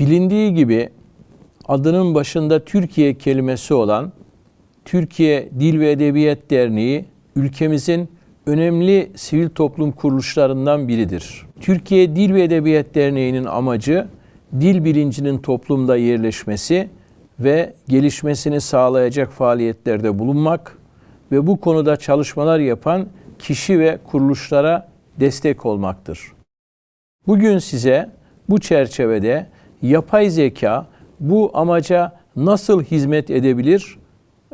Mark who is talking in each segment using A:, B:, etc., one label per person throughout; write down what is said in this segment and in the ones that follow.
A: Bilindiği gibi adının başında Türkiye kelimesi olan Türkiye Dil ve Edebiyat Derneği ülkemizin önemli sivil toplum kuruluşlarından biridir. Türkiye Dil ve Edebiyat Derneği'nin amacı dil bilincinin toplumda yerleşmesi ve gelişmesini sağlayacak faaliyetlerde bulunmak ve bu konuda çalışmalar yapan kişi ve kuruluşlara destek olmaktır. Bugün size bu çerçevede yapay zeka bu amaca nasıl hizmet edebilir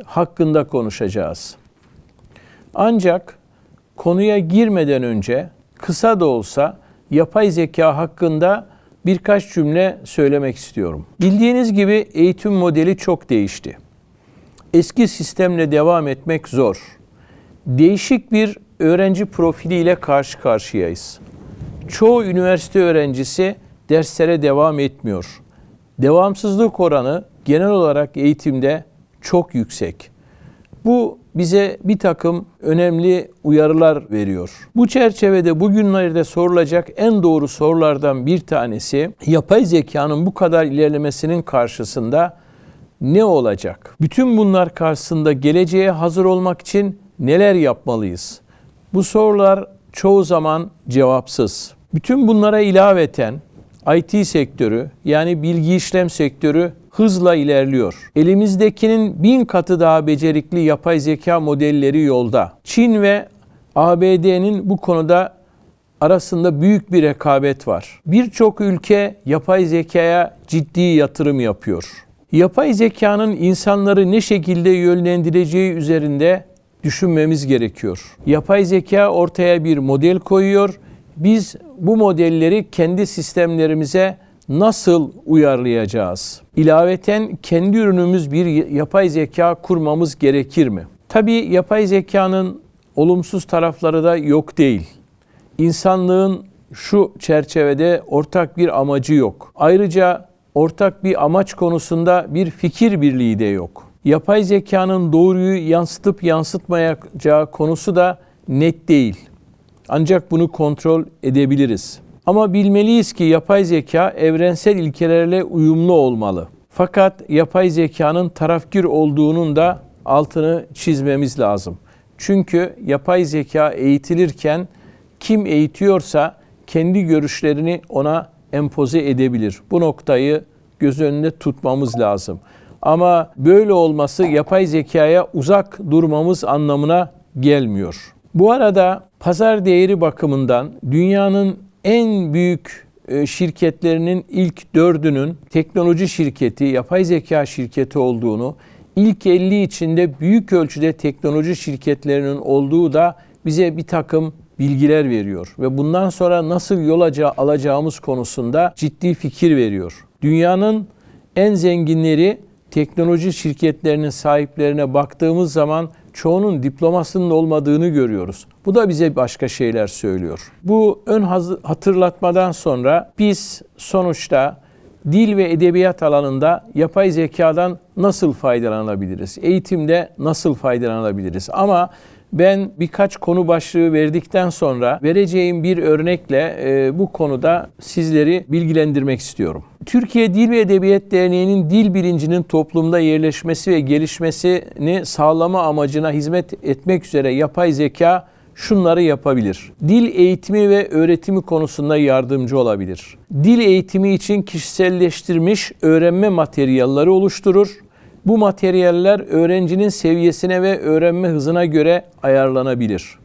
A: hakkında konuşacağız. Ancak konuya girmeden önce kısa da olsa yapay zeka hakkında birkaç cümle söylemek istiyorum. Bildiğiniz gibi eğitim modeli çok değişti. Eski sistemle devam etmek zor. Değişik bir öğrenci profiliyle karşı karşıyayız. Çoğu üniversite öğrencisi derslere devam etmiyor. Devamsızlık oranı genel olarak eğitimde çok yüksek. Bu bize bir takım önemli uyarılar veriyor. Bu çerçevede bugünlerde sorulacak en doğru sorulardan bir tanesi yapay zekanın bu kadar ilerlemesinin karşısında ne olacak? Bütün bunlar karşısında geleceğe hazır olmak için neler yapmalıyız? Bu sorular çoğu zaman cevapsız. Bütün bunlara ilaveten IT sektörü yani bilgi işlem sektörü hızla ilerliyor. Elimizdekinin bin katı daha becerikli yapay zeka modelleri yolda. Çin ve ABD'nin bu konuda arasında büyük bir rekabet var. Birçok ülke yapay zekaya ciddi yatırım yapıyor. Yapay zekanın insanları ne şekilde yönlendireceği üzerinde düşünmemiz gerekiyor. Yapay zeka ortaya bir model koyuyor. Biz bu modelleri kendi sistemlerimize nasıl uyarlayacağız? İlaveten kendi ürünümüz bir yapay zeka kurmamız gerekir mi? Tabii yapay zekanın olumsuz tarafları da yok değil. İnsanlığın şu çerçevede ortak bir amacı yok. Ayrıca ortak bir amaç konusunda bir fikir birliği de yok. Yapay zekanın doğruyu yansıtıp yansıtmayacağı konusu da net değil. Ancak bunu kontrol edebiliriz. Ama bilmeliyiz ki yapay zeka evrensel ilkelerle uyumlu olmalı. Fakat yapay zekanın tarafgir olduğunun da altını çizmemiz lazım. Çünkü yapay zeka eğitilirken kim eğitiyorsa kendi görüşlerini ona empoze edebilir. Bu noktayı göz önünde tutmamız lazım. Ama böyle olması yapay zekaya uzak durmamız anlamına gelmiyor. Bu arada pazar değeri bakımından dünyanın en büyük e, şirketlerinin ilk dördünün teknoloji şirketi, yapay zeka şirketi olduğunu, ilk 50 içinde büyük ölçüde teknoloji şirketlerinin olduğu da bize bir takım bilgiler veriyor ve bundan sonra nasıl yol alacağımız konusunda ciddi fikir veriyor. Dünyanın en zenginleri teknoloji şirketlerinin sahiplerine baktığımız zaman çoğunun diplomasının olmadığını görüyoruz. Bu da bize başka şeyler söylüyor. Bu ön hatırlatmadan sonra biz sonuçta dil ve edebiyat alanında yapay zekadan nasıl faydalanabiliriz? Eğitimde nasıl faydalanabiliriz? Ama ben birkaç konu başlığı verdikten sonra vereceğim bir örnekle e, bu konuda sizleri bilgilendirmek istiyorum. Türkiye Dil ve Edebiyat Derneği'nin dil bilincinin toplumda yerleşmesi ve gelişmesini sağlama amacına hizmet etmek üzere yapay zeka şunları yapabilir. Dil eğitimi ve öğretimi konusunda yardımcı olabilir. Dil eğitimi için kişiselleştirilmiş öğrenme materyalleri oluşturur bu materyaller öğrencinin seviyesine ve öğrenme hızına göre ayarlanabilir.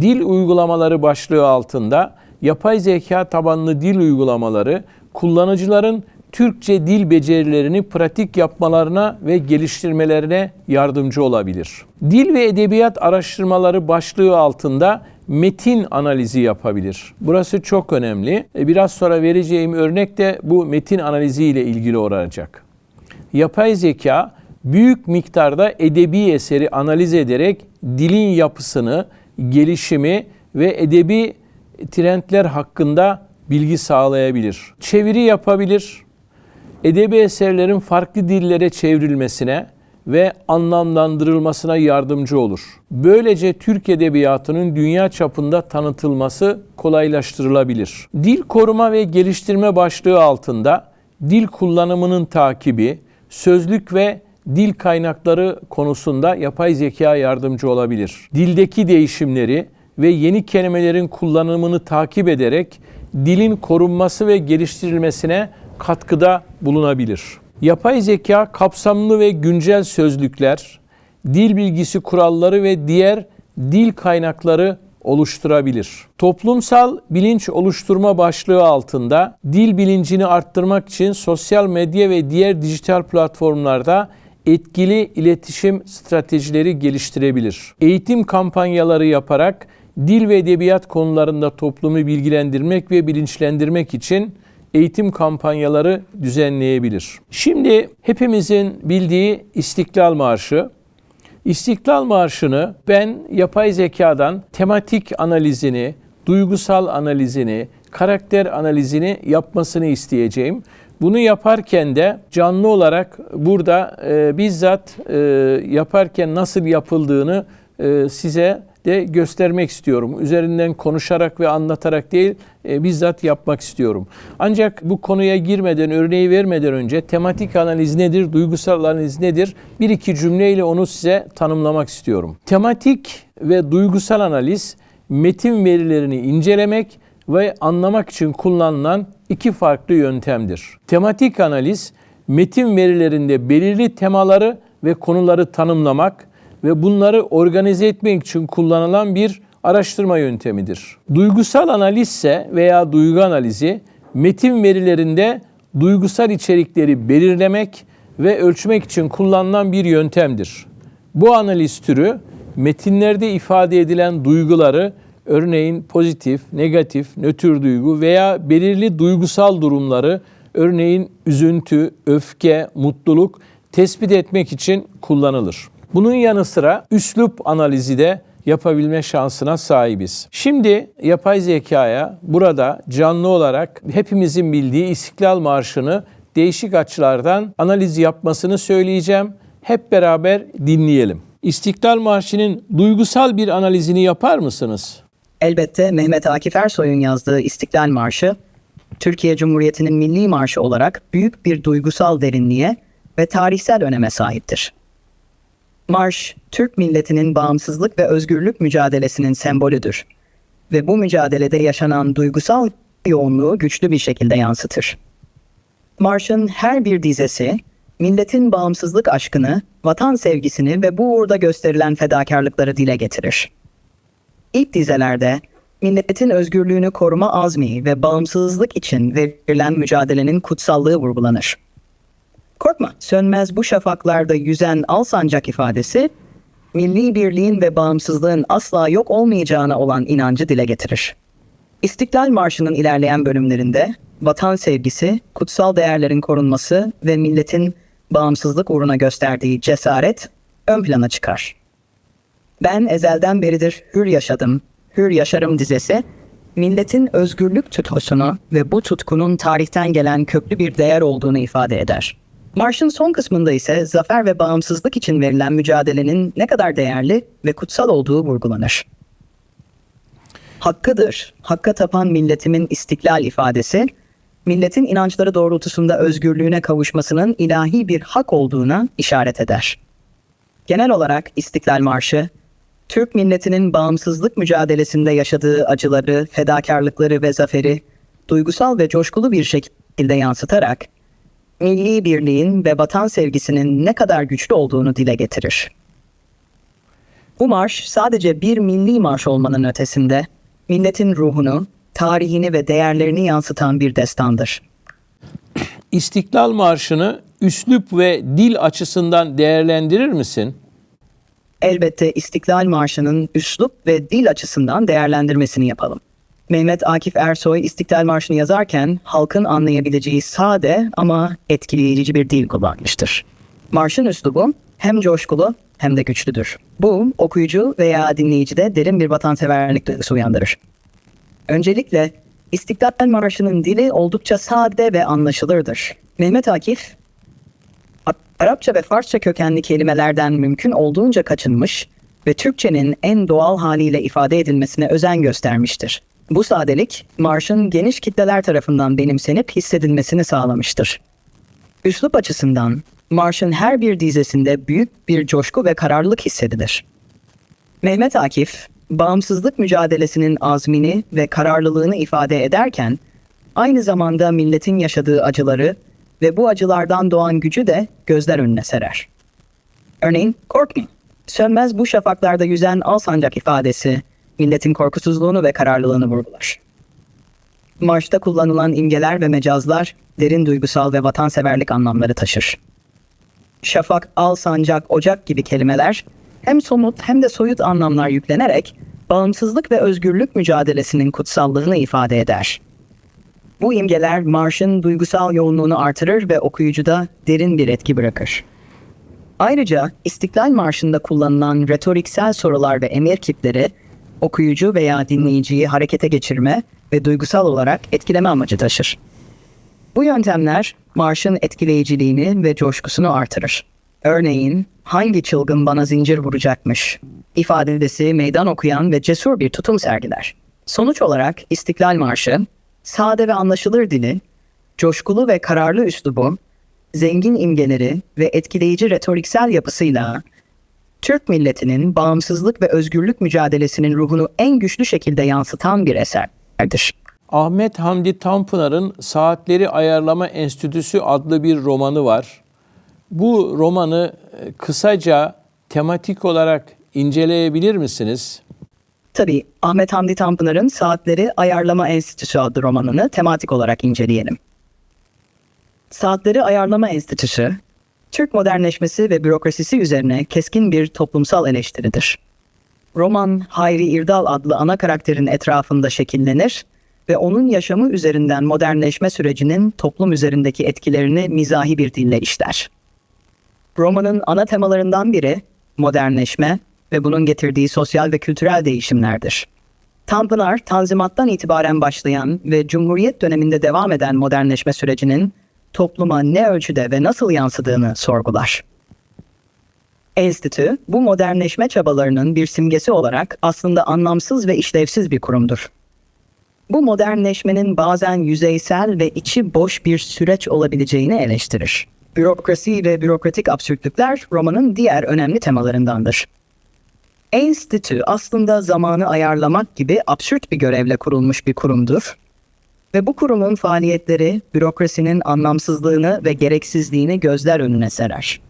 A: Dil uygulamaları başlığı altında yapay zeka tabanlı dil uygulamaları kullanıcıların Türkçe dil becerilerini pratik yapmalarına ve geliştirmelerine yardımcı olabilir. Dil ve edebiyat araştırmaları başlığı altında metin analizi yapabilir. Burası çok önemli. E, biraz sonra vereceğim örnek de bu metin analizi ile ilgili olacak yapay zeka büyük miktarda edebi eseri analiz ederek dilin yapısını, gelişimi ve edebi trendler hakkında bilgi sağlayabilir. Çeviri yapabilir. Edebi eserlerin farklı dillere çevrilmesine ve anlamlandırılmasına yardımcı olur. Böylece Türk edebiyatının dünya çapında tanıtılması kolaylaştırılabilir. Dil koruma ve geliştirme başlığı altında dil kullanımının takibi, sözlük ve dil kaynakları konusunda yapay zeka yardımcı olabilir. Dildeki değişimleri ve yeni kelimelerin kullanımını takip ederek dilin korunması ve geliştirilmesine katkıda bulunabilir. Yapay zeka kapsamlı ve güncel sözlükler, dil bilgisi kuralları ve diğer dil kaynakları oluşturabilir. Toplumsal bilinç oluşturma başlığı altında dil bilincini arttırmak için sosyal medya ve diğer dijital platformlarda etkili iletişim stratejileri geliştirebilir. Eğitim kampanyaları yaparak dil ve edebiyat konularında toplumu bilgilendirmek ve bilinçlendirmek için eğitim kampanyaları düzenleyebilir. Şimdi hepimizin bildiği İstiklal Marşı. İstiklal Marşı'nı ben yapay zekadan tematik analizini, duygusal analizini, karakter analizini yapmasını isteyeceğim. Bunu yaparken de canlı olarak burada e, bizzat e, yaparken nasıl yapıldığını e, size de göstermek istiyorum. Üzerinden konuşarak ve anlatarak değil, e, bizzat yapmak istiyorum. Ancak bu konuya girmeden, örneği vermeden önce tematik analiz nedir, duygusal analiz nedir? Bir iki cümleyle onu size tanımlamak istiyorum. Tematik ve duygusal analiz metin verilerini incelemek ve anlamak için kullanılan iki farklı yöntemdir. Tematik analiz metin verilerinde belirli temaları ve konuları tanımlamak ve bunları organize etmek için kullanılan bir araştırma yöntemidir. Duygusal analiz ise veya duygu analizi metin verilerinde duygusal içerikleri belirlemek ve ölçmek için kullanılan bir yöntemdir. Bu analiz türü metinlerde ifade edilen duyguları örneğin pozitif, negatif, nötr duygu veya belirli duygusal durumları örneğin üzüntü, öfke, mutluluk tespit etmek için kullanılır. Bunun yanı sıra üslup analizi de yapabilme şansına sahibiz. Şimdi yapay zekaya burada canlı olarak hepimizin bildiği İstiklal Marşı'nı değişik açılardan analiz yapmasını söyleyeceğim. Hep beraber dinleyelim. İstiklal Marşı'nın duygusal bir analizini yapar mısınız?
B: Elbette Mehmet Akif Ersoy'un yazdığı İstiklal Marşı, Türkiye Cumhuriyeti'nin milli marşı olarak büyük bir duygusal derinliğe ve tarihsel öneme sahiptir. Marş, Türk milletinin bağımsızlık ve özgürlük mücadelesinin sembolüdür ve bu mücadelede yaşanan duygusal yoğunluğu güçlü bir şekilde yansıtır. Marşın her bir dizesi, milletin bağımsızlık aşkını, vatan sevgisini ve bu uğurda gösterilen fedakarlıkları dile getirir. İlk dizelerde milletin özgürlüğünü koruma azmi ve bağımsızlık için verilen mücadelenin kutsallığı vurgulanır. Korkma, sönmez bu şafaklarda yüzen al sancak ifadesi, milli birliğin ve bağımsızlığın asla yok olmayacağına olan inancı dile getirir. İstiklal Marşı'nın ilerleyen bölümlerinde vatan sevgisi, kutsal değerlerin korunması ve milletin bağımsızlık uğruna gösterdiği cesaret ön plana çıkar. Ben ezelden beridir hür yaşadım, hür yaşarım dizesi, milletin özgürlük tutkusunu ve bu tutkunun tarihten gelen köklü bir değer olduğunu ifade eder. Marşın son kısmında ise zafer ve bağımsızlık için verilen mücadelenin ne kadar değerli ve kutsal olduğu vurgulanır. Hakkıdır, hakka tapan milletimin istiklal ifadesi, milletin inançları doğrultusunda özgürlüğüne kavuşmasının ilahi bir hak olduğuna işaret eder. Genel olarak İstiklal Marşı, Türk milletinin bağımsızlık mücadelesinde yaşadığı acıları, fedakarlıkları ve zaferi duygusal ve coşkulu bir şekilde yansıtarak milli birliğin ve vatan sevgisinin ne kadar güçlü olduğunu dile getirir. Bu marş sadece bir milli marş olmanın ötesinde milletin ruhunu, tarihini ve değerlerini yansıtan bir destandır.
A: İstiklal Marşı'nı üslup ve dil açısından değerlendirir misin?
B: Elbette İstiklal Marşı'nın üslup ve dil açısından değerlendirmesini yapalım. Mehmet Akif Ersoy İstiklal Marşı'nı yazarken halkın anlayabileceği sade ama etkileyici bir dil kullanmıştır. Marşın üslubu hem coşkulu hem de güçlüdür. Bu okuyucu veya dinleyicide derin bir vatanseverlik duygusu uyandırır. Öncelikle İstiklal Marşı'nın dili oldukça sade ve anlaşılırdır. Mehmet Akif, Arapça ve Farsça kökenli kelimelerden mümkün olduğunca kaçınmış ve Türkçenin en doğal haliyle ifade edilmesine özen göstermiştir. Bu sadelik, marşın geniş kitleler tarafından benimsenip hissedilmesini sağlamıştır. Üslup açısından marşın her bir dizesinde büyük bir coşku ve kararlılık hissedilir. Mehmet Akif, bağımsızlık mücadelesinin azmini ve kararlılığını ifade ederken, aynı zamanda milletin yaşadığı acıları ve bu acılardan doğan gücü de gözler önüne serer. Örneğin korkma, sönmez bu şafaklarda yüzen al sancak ifadesi, milletin korkusuzluğunu ve kararlılığını vurgular. Marşta kullanılan imgeler ve mecazlar derin duygusal ve vatanseverlik anlamları taşır. Şafak, al, sancak, ocak gibi kelimeler hem somut hem de soyut anlamlar yüklenerek bağımsızlık ve özgürlük mücadelesinin kutsallığını ifade eder. Bu imgeler marşın duygusal yoğunluğunu artırır ve okuyucuda derin bir etki bırakır. Ayrıca İstiklal Marşı'nda kullanılan retoriksel sorular ve emir kipleri okuyucu veya dinleyiciyi harekete geçirme ve duygusal olarak etkileme amacı taşır. Bu yöntemler marşın etkileyiciliğini ve coşkusunu artırır. Örneğin hangi çılgın bana zincir vuracakmış ifadesi meydan okuyan ve cesur bir tutum sergiler. Sonuç olarak İstiklal Marşı, sade ve anlaşılır dili, coşkulu ve kararlı üslubu, zengin imgeleri ve etkileyici retoriksel yapısıyla Türk milletinin bağımsızlık ve özgürlük mücadelesinin ruhunu en güçlü şekilde yansıtan bir eserdir.
A: Ahmet Hamdi Tanpınar'ın Saatleri Ayarlama Enstitüsü adlı bir romanı var. Bu romanı e, kısaca tematik olarak inceleyebilir misiniz?
B: Tabii Ahmet Hamdi Tanpınar'ın Saatleri Ayarlama Enstitüsü adlı romanını tematik olarak inceleyelim. Saatleri Ayarlama Enstitüsü, Türk modernleşmesi ve bürokrasisi üzerine keskin bir toplumsal eleştiridir. Roman Hayri İrdal adlı ana karakterin etrafında şekillenir ve onun yaşamı üzerinden modernleşme sürecinin toplum üzerindeki etkilerini mizahi bir dille işler. Romanın ana temalarından biri modernleşme ve bunun getirdiği sosyal ve kültürel değişimlerdir. Tanpınar, Tanzimat'tan itibaren başlayan ve Cumhuriyet döneminde devam eden modernleşme sürecinin topluma ne ölçüde ve nasıl yansıdığını sorgular. Enstitü, bu modernleşme çabalarının bir simgesi olarak aslında anlamsız ve işlevsiz bir kurumdur. Bu modernleşmenin bazen yüzeysel ve içi boş bir süreç olabileceğini eleştirir. Bürokrasi ve bürokratik absürtlükler romanın diğer önemli temalarındandır. Enstitü aslında zamanı ayarlamak gibi absürt bir görevle kurulmuş bir kurumdur ve bu kurumun faaliyetleri bürokrasinin anlamsızlığını ve gereksizliğini gözler önüne serer.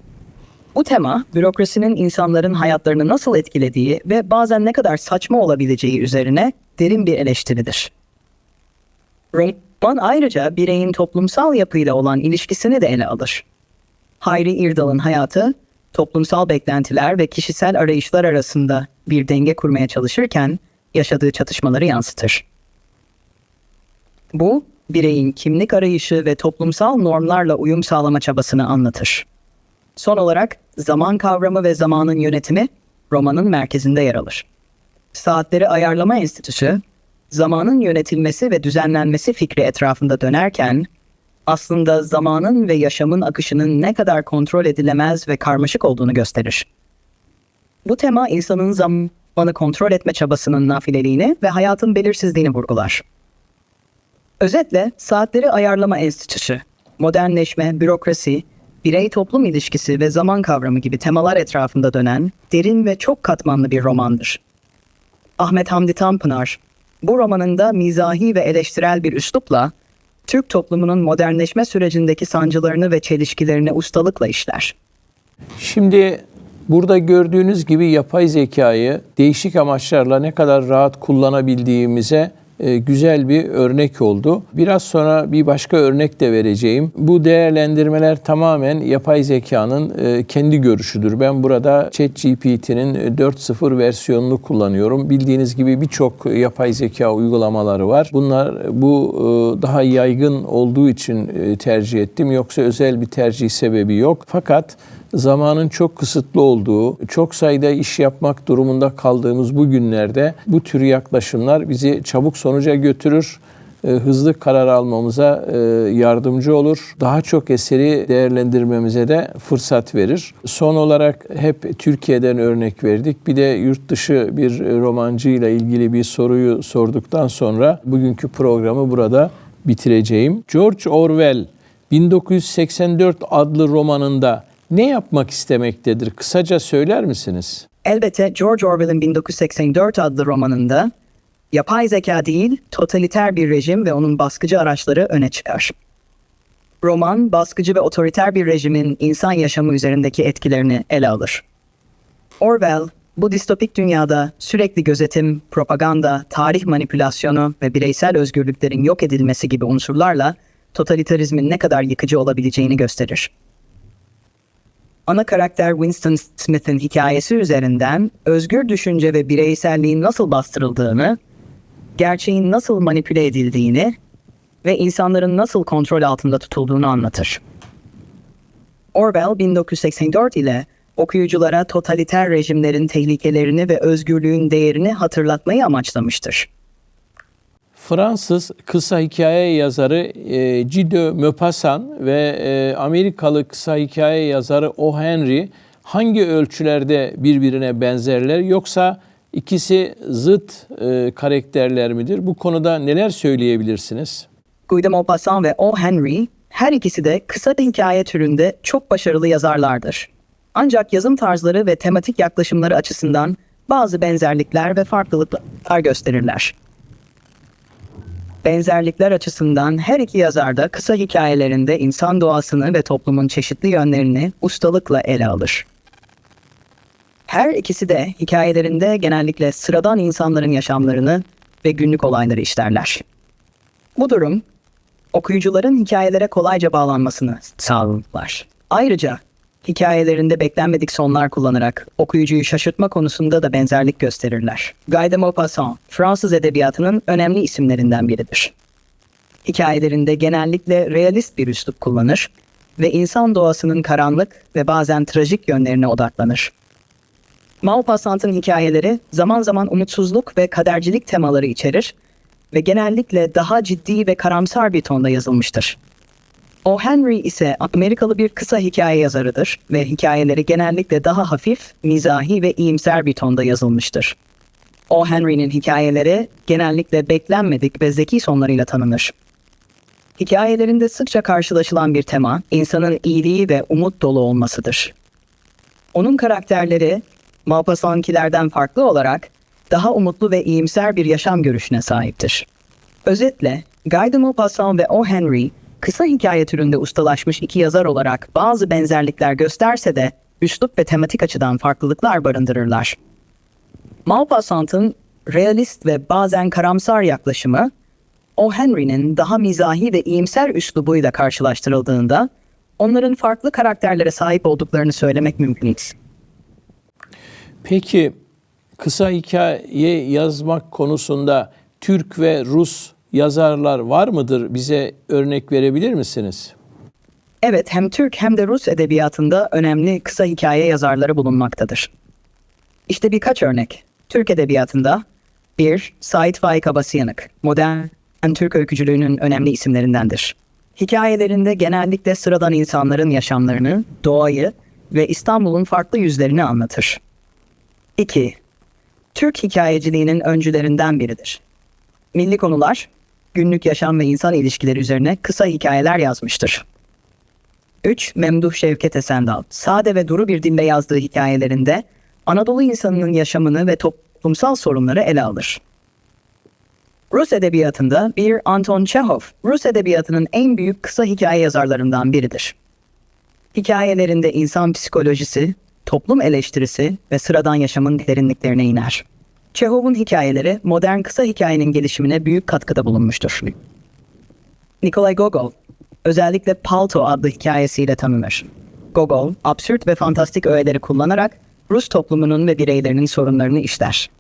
B: Bu tema, bürokrasinin insanların hayatlarını nasıl etkilediği ve bazen ne kadar saçma olabileceği üzerine derin bir eleştiridir. Roman ayrıca bireyin toplumsal yapıyla olan ilişkisini de ele alır. Hayri İrdal'ın hayatı, toplumsal beklentiler ve kişisel arayışlar arasında bir denge kurmaya çalışırken yaşadığı çatışmaları yansıtır. Bu, bireyin kimlik arayışı ve toplumsal normlarla uyum sağlama çabasını anlatır. Son olarak zaman kavramı ve zamanın yönetimi romanın merkezinde yer alır. Saatleri Ayarlama Enstitüsü, zamanın yönetilmesi ve düzenlenmesi fikri etrafında dönerken, aslında zamanın ve yaşamın akışının ne kadar kontrol edilemez ve karmaşık olduğunu gösterir. Bu tema insanın zamanı kontrol etme çabasının nafileliğini ve hayatın belirsizliğini vurgular. Özetle Saatleri Ayarlama Enstitüsü, modernleşme, bürokrasi, birey toplum ilişkisi ve zaman kavramı gibi temalar etrafında dönen derin ve çok katmanlı bir romandır. Ahmet Hamdi Tanpınar, bu romanında mizahi ve eleştirel bir üslupla Türk toplumunun modernleşme sürecindeki sancılarını ve çelişkilerini ustalıkla işler.
A: Şimdi burada gördüğünüz gibi yapay zekayı değişik amaçlarla ne kadar rahat kullanabildiğimize güzel bir örnek oldu. Biraz sonra bir başka örnek de vereceğim. Bu değerlendirmeler tamamen yapay zekanın e, kendi görüşüdür. Ben burada ChatGPT'nin 4.0 versiyonunu kullanıyorum. Bildiğiniz gibi birçok yapay zeka uygulamaları var. Bunlar bu e, daha yaygın olduğu için tercih ettim. Yoksa özel bir tercih sebebi yok. Fakat zamanın çok kısıtlı olduğu, çok sayıda iş yapmak durumunda kaldığımız bu günlerde bu tür yaklaşımlar bizi çabuk sonuca götürür. e, hızlı karar almamıza e, yardımcı olur. Daha çok eseri değerlendirmemize de fırsat verir. Son olarak hep Türkiye'den örnek verdik. Bir de yurt dışı bir romancıyla ilgili bir soruyu sorduktan sonra bugünkü programı burada bitireceğim. George Orwell 1984 adlı romanında ne yapmak istemektedir? Kısaca söyler misiniz?
B: Elbette George Orwell'in 1984 adlı romanında yapay zeka değil, totaliter bir rejim ve onun baskıcı araçları öne çıkar. Roman, baskıcı ve otoriter bir rejimin insan yaşamı üzerindeki etkilerini ele alır. Orwell, bu distopik dünyada sürekli gözetim, propaganda, tarih manipülasyonu ve bireysel özgürlüklerin yok edilmesi gibi unsurlarla totalitarizmin ne kadar yıkıcı olabileceğini gösterir. Ana karakter Winston Smith'in hikayesi üzerinden özgür düşünce ve bireyselliğin nasıl bastırıldığını, gerçeğin nasıl manipüle edildiğini ve insanların nasıl kontrol altında tutulduğunu anlatır. Orwell 1984 ile okuyuculara totaliter rejimlerin tehlikelerini ve özgürlüğün değerini hatırlatmayı amaçlamıştır.
A: Fransız kısa hikaye yazarı e, Guido Maupassant ve e, Amerikalı kısa hikaye yazarı O. Henry hangi ölçülerde birbirine benzerler yoksa ikisi zıt e, karakterler midir? Bu konuda neler söyleyebilirsiniz?
B: Guy Maupassant ve O. Henry her ikisi de kısa hikaye türünde çok başarılı yazarlardır. Ancak yazım tarzları ve tematik yaklaşımları açısından bazı benzerlikler ve farklılıklar gösterirler. Benzerlikler açısından her iki yazar da kısa hikayelerinde insan doğasını ve toplumun çeşitli yönlerini ustalıkla ele alır. Her ikisi de hikayelerinde genellikle sıradan insanların yaşamlarını ve günlük olayları işlerler. Bu durum okuyucuların hikayelere kolayca bağlanmasını sağlar. Ayrıca hikayelerinde beklenmedik sonlar kullanarak okuyucuyu şaşırtma konusunda da benzerlik gösterirler. Guy de Maupassant, Fransız edebiyatının önemli isimlerinden biridir. Hikayelerinde genellikle realist bir üslup kullanır ve insan doğasının karanlık ve bazen trajik yönlerine odaklanır. Maupassant'ın hikayeleri zaman zaman umutsuzluk ve kadercilik temaları içerir ve genellikle daha ciddi ve karamsar bir tonda yazılmıştır. O. Henry ise Amerikalı bir kısa hikaye yazarıdır ve hikayeleri genellikle daha hafif, mizahi ve iyimser bir tonda yazılmıştır. O. Henry'nin hikayeleri genellikle beklenmedik ve zeki sonlarıyla tanınır. Hikayelerinde sıkça karşılaşılan bir tema, insanın iyiliği ve umut dolu olmasıdır. Onun karakterleri, Maupassant'kilerden farklı olarak daha umutlu ve iyimser bir yaşam görüşüne sahiptir. Özetle, Guy de Maupassant ve O. Henry, kısa hikaye türünde ustalaşmış iki yazar olarak bazı benzerlikler gösterse de üslup ve tematik açıdan farklılıklar barındırırlar. Maupassant'ın realist ve bazen karamsar yaklaşımı, O. Henry'nin daha mizahi ve iyimser üslubuyla karşılaştırıldığında onların farklı karakterlere sahip olduklarını söylemek mümkün.
A: Peki kısa hikaye yazmak konusunda Türk ve Rus yazarlar var mıdır? Bize örnek verebilir misiniz?
B: Evet, hem Türk hem de Rus edebiyatında önemli kısa hikaye yazarları bulunmaktadır. İşte birkaç örnek. Türk edebiyatında 1. Sait Faik Abasıyanık, modern Türk öykücülüğünün önemli isimlerindendir. Hikayelerinde genellikle sıradan insanların yaşamlarını, doğayı ve İstanbul'un farklı yüzlerini anlatır. 2. Türk hikayeciliğinin öncülerinden biridir. Milli konular, günlük yaşam ve insan ilişkileri üzerine kısa hikayeler yazmıştır. 3. Memduh Şevket Esendal, sade ve duru bir dille yazdığı hikayelerinde Anadolu insanının yaşamını ve toplumsal sorunları ele alır. Rus edebiyatında bir Anton Çehov, Rus edebiyatının en büyük kısa hikaye yazarlarından biridir. Hikayelerinde insan psikolojisi, toplum eleştirisi ve sıradan yaşamın derinliklerine iner. Çehov'un hikayeleri modern kısa hikayenin gelişimine büyük katkıda bulunmuştur. Nikolay Gogol, özellikle Palto adlı hikayesiyle tanınır. Gogol, absürt ve fantastik öğeleri kullanarak Rus toplumunun ve bireylerinin sorunlarını işler.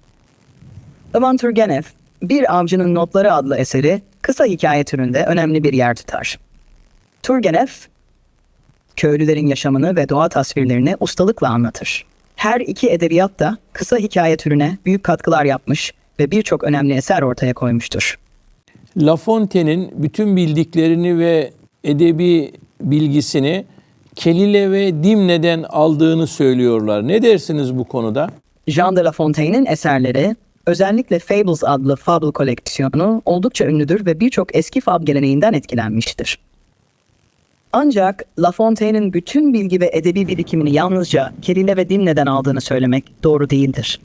B: Ivan Turgenev, Bir Avcının Notları adlı eseri kısa hikaye türünde önemli bir yer tutar. Turgenev, köylülerin yaşamını ve doğa tasvirlerini ustalıkla anlatır. Her iki edebiyat da kısa hikaye türüne büyük katkılar yapmış ve birçok önemli eser ortaya koymuştur.
A: La Fontaine'in bütün bildiklerini ve edebi bilgisini Kelile ve Dimne'den aldığını söylüyorlar. Ne dersiniz bu konuda?
B: Jean de La Fontaine'in eserleri, özellikle Fables adlı fable koleksiyonu oldukça ünlüdür ve birçok eski fab geleneğinden etkilenmiştir. Ancak La Fontaine'in bütün bilgi ve edebi birikimini yalnızca Kelile ve Dimne'den aldığını söylemek doğru değildir.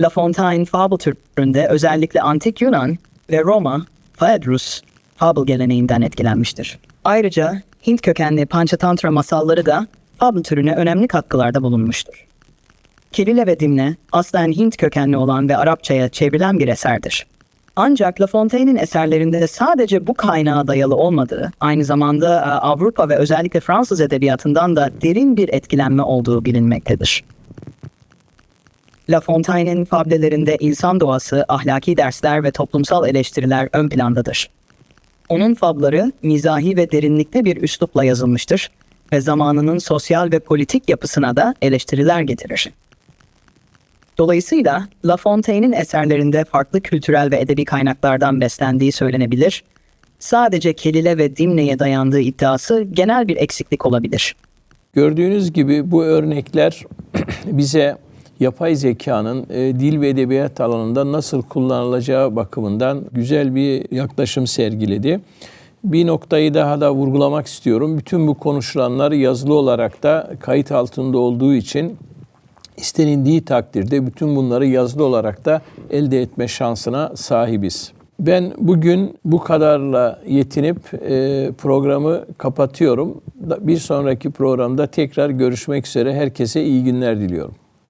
B: La Fontaine fable türünde özellikle Antik Yunan ve Roma, Phaedrus fable geleneğinden etkilenmiştir. Ayrıca Hint kökenli Panchatantra masalları da fable türüne önemli katkılarda bulunmuştur. Kelile ve Dimne aslen Hint kökenli olan ve Arapçaya çevrilen bir eserdir. Ancak La Fontaine'in eserlerinde sadece bu kaynağa dayalı olmadığı, aynı zamanda e, Avrupa ve özellikle Fransız edebiyatından da derin bir etkilenme olduğu bilinmektedir. La Fontaine'in fablelerinde insan doğası, ahlaki dersler ve toplumsal eleştiriler ön plandadır. Onun fabları mizahi ve derinlikli bir üslupla yazılmıştır ve zamanının sosyal ve politik yapısına da eleştiriler getirir. Dolayısıyla La Fontaine'in eserlerinde farklı kültürel ve edebi kaynaklardan beslendiği söylenebilir. Sadece Kelile ve Dimne'ye dayandığı iddiası genel bir eksiklik olabilir.
A: Gördüğünüz gibi bu örnekler bize yapay zekanın e, dil ve edebiyat alanında nasıl kullanılacağı bakımından güzel bir yaklaşım sergiledi. Bir noktayı daha da vurgulamak istiyorum. Bütün bu konuşulanlar yazılı olarak da kayıt altında olduğu için istenildiği takdirde bütün bunları yazılı olarak da elde etme şansına sahibiz. Ben bugün bu kadarla yetinip e, programı kapatıyorum. Bir sonraki programda tekrar görüşmek üzere. Herkese iyi günler diliyorum.